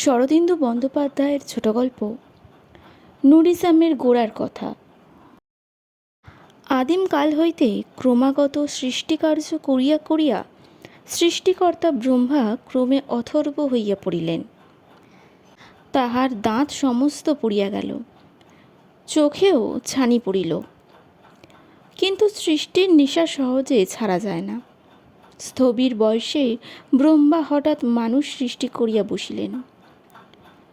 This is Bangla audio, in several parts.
শরদিন্দু বন্দ্যোপাধ্যায়ের ছোট গল্প নুরিসামের গোড়ার কথা। আদিমকাল হইতে ক্রমাগত সৃষ্টিকার্য করিয়া করিয়া সৃষ্টিকর্তা ব্রহ্মা ক্রমে অথর্ব হইয়া পড়িলেন। তাহার দাঁত সমস্ত পড়িয়া গেল, চোখেও ছানি পড়িল। কিন্তু সৃষ্টির নেশা সহজে ছাড়া যায় না। স্থবির বয়সে ব্রহ্মা হঠাৎ মানুষ সৃষ্টি করিয়া বসিলেন।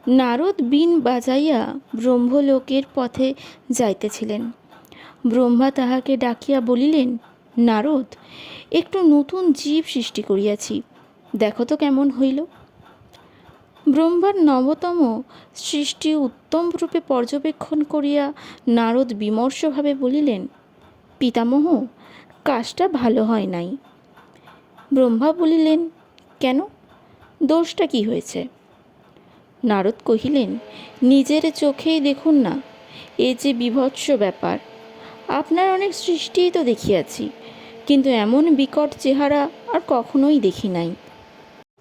নারদ বিন বাজাইয়া ব্রহ্মলোকের পথে যাইতেছিলেন। ব্রহ্মা তাহাকে ডাকিয়া বলিলেন, নারদ, একটু নতুন জীব সৃষ্টি করিয়াছি, দেখো তো কেমন হইল। ব্রহ্মার নবতম সৃষ্টি উত্তম রূপে পর্যবেক্ষণ করিয়া নারদ বিমর্ষভাবে বলিলেন, পিতামহ, কাজটা ভালো হয় নাই। ব্রহ্মা বলিলেন, কেন? দোষটা কি হয়েছে? নারদ কহিলেন, নিজের চোখেই দেখুন না, এ যে বিভৎস ব্যাপার। আপনার অনেক সৃষ্টিই তো দেখিয়াছি, কিন্তু এমন বিকট চেহারা আর কখনোই দেখি নাই।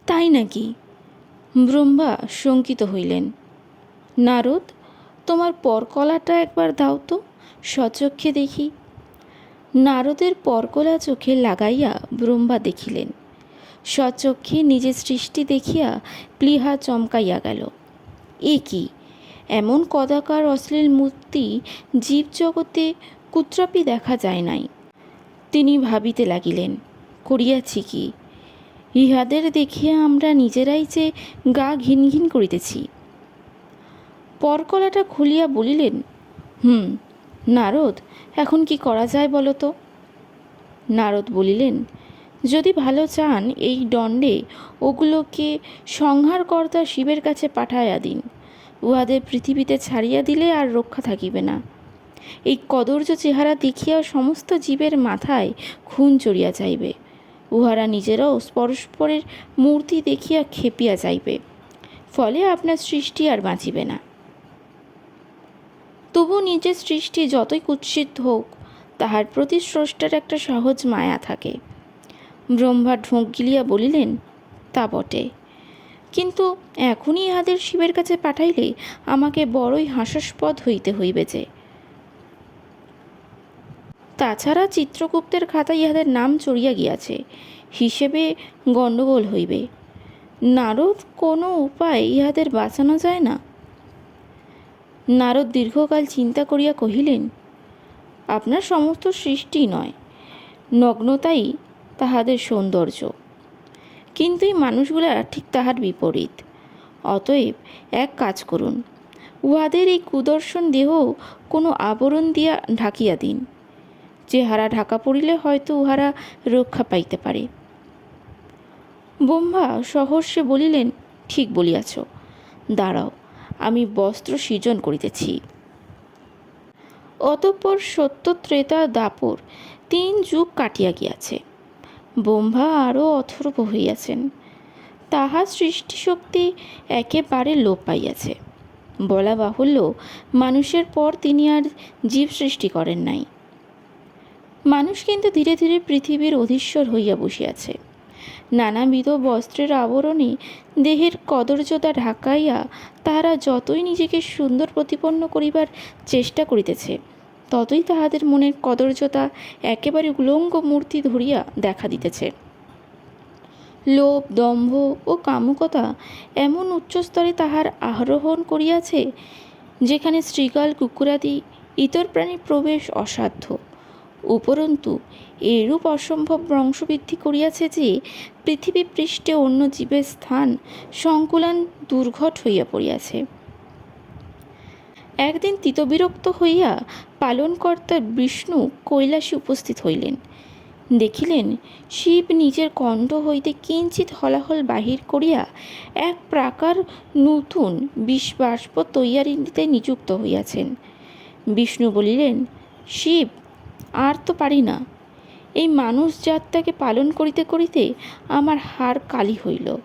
তাই নাকি? ব্রহ্মা শঙ্কিত হইলেন। নারদ, তোমার পরকলাটা একবার দাও তো সচক্ষে দেখি। নারদের পরকলা চোখে লাগাইয়া ব্রহ্মা দেখিলেন। স্বচক্ষে নিজের সৃষ্টি দেখিয়া প্লিহা চমকাইয়া গেল। এ কি? এমন কদাকার অশ্লীল মূর্তি জীবজগতে কুত্রাপি দেখা যায় নাই। তিনি ভাবিতে লাগিলেন, করিয়াছি কি? ইহাদের দেখিয়া আমরা নিজেরাই যে গা ঘিন ঘিন করিতেছি। পরকলাটা খুলিয়া বলিলেন, হুম, নারদ, এখন কি করা যায় বলো তো নারদ বলিলেন যদি ভালো চান, এই দণ্ডে ওগুলোকে সংহারকর্তা শিবের কাছে পাঠাইয়া দিন। উহাদের পৃথিবীতে ছাড়িয়া দিলে আর রক্ষা থাকিবে না। এই কদর্য চেহারা দেখিয়া সমস্ত জীবের মাথায় খুন চড়িয়া যাইবে। উহারা নিজেরাও পরস্পরের মূর্তি দেখিয়া খেপিয়া যাইবে। ফলে আপনার সৃষ্টি আর বাঁচিবে না। তবু নিজের সৃষ্টি যতই কুৎসিত হোক, তাহার প্রতি স্রষ্টার একটা সহজ মায়া থাকে। ব্রহ্মা ঢোক গিলিয়া বলিলেন, তা বটে। কিন্তু এখনই ইহাদের শিবের কাছে পাঠাইলে আমাকে বড়ই হাস্যাস্পদ হইতে হইবে যে। তাছাড়া চিত্রগুপ্তের খাতায় ইহাদের নাম চড়িয়া গিয়াছে, হিসেবে গণ্ডগোল হইবে। নারদ কোনো উপায় ইহাদের বাঁচানো যায় না? নারদ দীর্ঘকাল চিন্তা করিয়া কহিলেন, আপনার সমস্ত সৃষ্টি নয়। নগ্নতাই তাহাদের সৌন্দর্য। কিন্তু এই মানুষগুলা ঠিক তাহার বিপরীত। অতএব এক কাজ করুন, উহাদের এই কুদর্শন দেহ কোনো আবরণ দিয়া ঢাকিয়া দিন। চেহারা ঢাকা পড়িলে হয়তো উহারা রক্ষা পাইতে পারে। ব্রহ্মা সহর্ষে বলিলেন, ঠিক বলিয়াছ। দাঁড়াও, আমি বস্ত্র সৃজন করিতেছি। অতঃপর সত্য ত্রেতা দাপর তিন যুগ কাটিয়া গিয়াছে। ব্রহ্মা আরও অথর্ব হইয়াছেন। তাহার সৃষ্টিশক্তি একেবারে লোপ পাইয়াছে। বলা বাহুল্য, মানুষের পর তিনি আর জীব সৃষ্টি করেন নাই। মানুষ কিন্তু ধীরে ধীরে পৃথিবীর অধীশ্বর হইয়া বসিয়াছে। নানাবিধ বস্ত্রের আবরণে, দেহের কদর্যতা ঢাকাইয়া তাহারা যতই নিজেকে সুন্দর প্রতিপন্ন করিবার চেষ্টা করিতেছে ততই তাহাদের মনের কদর্যতা একেবারে উলঙ্গ মূর্তি ধরিয়া দেখা দিতেছে। লোভ, দম্ভ ও কামুকতা এমন উচ্চস্তরে তাহার আরোহণ করিয়াছে, যেখানে শৃগাল কুকুরাদি ইতর প্রাণীর প্রবেশ অসাধ্য। উপরন্তু, এরূপ অসম্ভব বংশবৃদ্ধি করিয়াছে যে, পৃথিবী পৃষ্ঠে অন্য জীবের স্থান সংকুলান দুর্ঘট হইয়া পড়িয়াছে। একদিন তিতবিরক্ত হইয়া পালনকর্তা বিষ্ণু কৈলাসে উপস্থিত হইলেন। দেখিলেন, শিব নিজের কণ্ঠ হইতে কিঞ্চিত হলাহল বাহির করিয়া এক প্রাকার নূতন বিষবাষ্প তৈয়ারিতে নিযুক্ত হইয়াছেন। বিষ্ণু বলিলেন, শিব, আর তো পারি না। এই মানুষ জাতটাকে পালন করিতে করিতে আমার হার কালি হইল।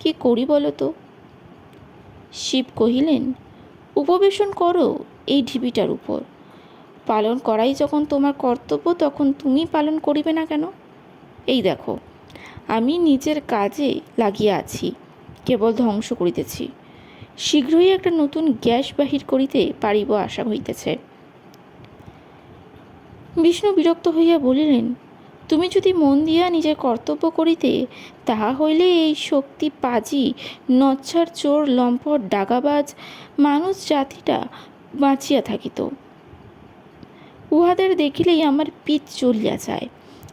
কি করি বলো তো? শিব কহিলেন, উপবেশন করো এই ঢিবিটার উপর। পালন করাই যখন তোমার কর্তব্য, তখন তুমি পালন করিবে না কেন? এই দেখো, আমি নিজের কাজে লাগিয়া আছি, কেবল ধ্বংস করিতেছি। শীঘ্রই একটা নতুন গ্যাস বাহির করিতে পারিব আশা হইতেছে। বিষ্ণু বিরক্ত হইয়া বলিলেন, তুমি যদি মন দিয়া নিজের কর্তব্য করিতে, তাহা হইলে এই শক্তি পাজি, নচ্ছার চোর, লম্পট, ডাগাবাজ, মানুষ জাতিটা বাঁচিয়া থাকিত। উহাদের দেখিলেই আমার পিঠ চলিয়া যায়।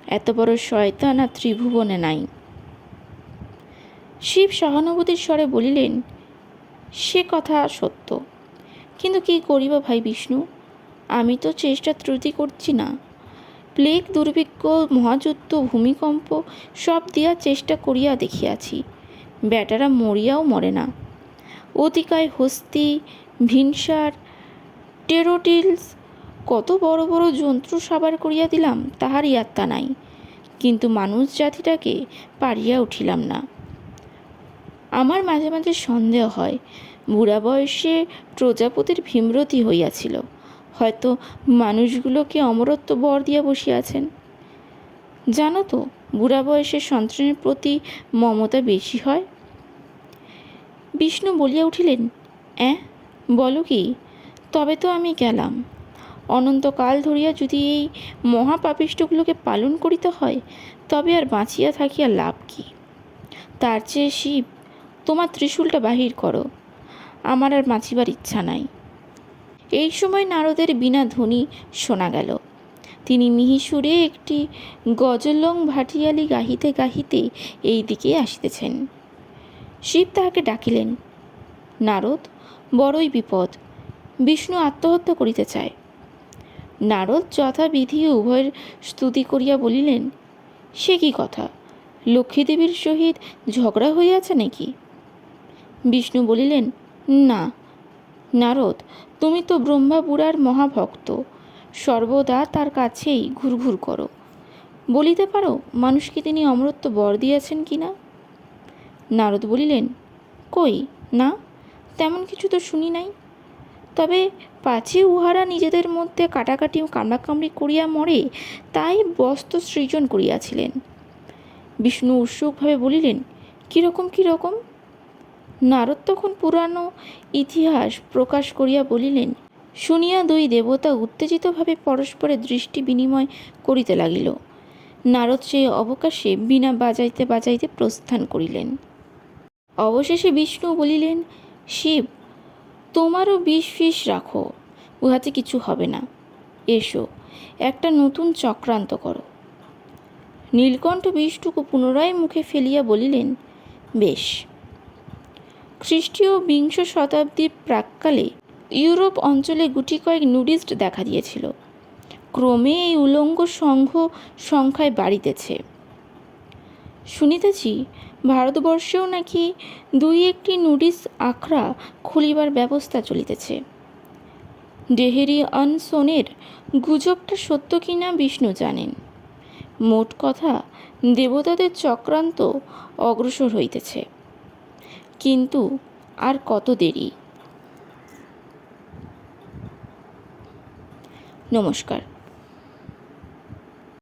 এত বড় শয়তান আর ত্রিভুবনে নাই। শিব সহানুভূতির স্বরে বলিলেন, সে কথা সত্য। কিন্তু কি করিব ভাই বিষ্ণু? আমি তো চেষ্টা ত্রুটি করছি না। প্লেগ, দুর্ভিক্ষ, মহাযুদ্ধ, ভূমিকম্প সব দিয়া চেষ্টা করিয়া দেখিয়াছি। ব্যাটারা মরিয়াও মরে না। অতিকায় হস্তি, ভিনসার, টেরোটিলস কত বড় বড় যন্ত্র সাবার করিয়া দিলাম তাহার ইয়াত্তা নাই। কিন্তু মানুষ জাতিটাকে পারিয়া উঠিলাম না। আমার মাঝে মাঝে সন্দেহ হয়, বুড়া বয়সে প্রজাপতির ভীমরতি হইয়াছিল, হয়তো মানুষগুলোকে অমরত্ব বর দিয়া বসিয়াছেন। জানো তো, বুড়া বয়সে সন্তানের প্রতি মমতা বেশি হয়? বিষ্ণু বলিয়া উঠিলেন, অ্যাঁ, বলো কি, তবে তো আমি গেলাম। অনন্তকাল ধরিয়া যদি এই মহাপাপিষ্টগুলোকে পালন করিতে হয়, তবে আর বাঁচিয়া থাকিয়া লাভ কি? তার চেয়ে শিব, তোমার ত্রিশূলটা বাহির করো, আমার আর বাঁচিবার ইচ্ছা নাই। এই সময় নারদের বিনা ধ্বনি শোনা গেল। তিনি মিহিসুরে একটি গজলং ভাটিয়ালি গাহিতে গাহিতে এই দিকে আসিতেছেন। শিব তাহাকে ডাকিলেন, নারদ, বড়ই বিপদ, বিষ্ণু আত্মহত্যা করিতে চায়। নারদ যথাবিধি উভয়ের স্তুতি করিয়া বলিলেন, সে কি কথা? লক্ষ্মীদেবীর সহিত ঝগড়া হইয়াছে নাকি? বিষ্ণু বলিলেন, না। নারদ, তুমি তো ব্রহ্মা বুড়ার মহাভক্ত। সর্বদা তার কাছেই ঘুরঘুর করো। বলিতে পারো মানুষকে তিনি অমরত্ব বর দিয়েছেন কি না? নারদ বলিলেন, কই, না। তেমন কিছু তো শুনি নাই। তবে পাছে উহারা নিজেদের মধ্যে কাটাকাটি কামড়াকামড়ি করিয়া মরে, তাই বস্ত্র সৃজন করিয়াছিলেন। বিষ্ণু উৎসুকভাবে বলিলেন, কীরকম কীরকম? নারদ তখন পুরানো ইতিহাস প্রকাশ করিয়া বলিলেন, শুনিয়া দুই দেবতা উত্তেজিতভাবে পরস্পরের দৃষ্টি বিনিময় করিতে লাগিল। নারদ সেই অবকাশে বিনা বাজাইতে বাজাইতে প্রস্থান করিলেন। অবশেষে বিষ্ণু বলিলেন, শিব তোমারও বিষ ফিস রাখো, উহাতে কিছু হবে না। এসো, একটা নতুন চক্রান্ত করো। নীলকণ্ঠ বিষটুকু পুনরায় মুখে ফেলিয়া বলিলেন, বেশ। খ্রিস্টীয় বিংশ শতাব্দীর প্রাককালে ইউরোপ অঞ্চলে গুটি কয়েক নুডিস্ট দেখা দিয়েছিল। ক্রমে এই উলঙ্গ সংঘ সংখ্যায় বাড়িতেছে। শুনিতেছি ভারতবর্ষেও নাকি দুই একটি নুডিস আখড়া খুলিবার ব্যবস্থা চলিতেছে। ডেহেরি অনসনের গুজবটা সত্য কিনা বিষ্ণু জানেন। মোট কথা, দেবতাদের চক্রান্ত অগ্রসর হইতেছে। কিন্তু আর কত দেরি? নমস্কার।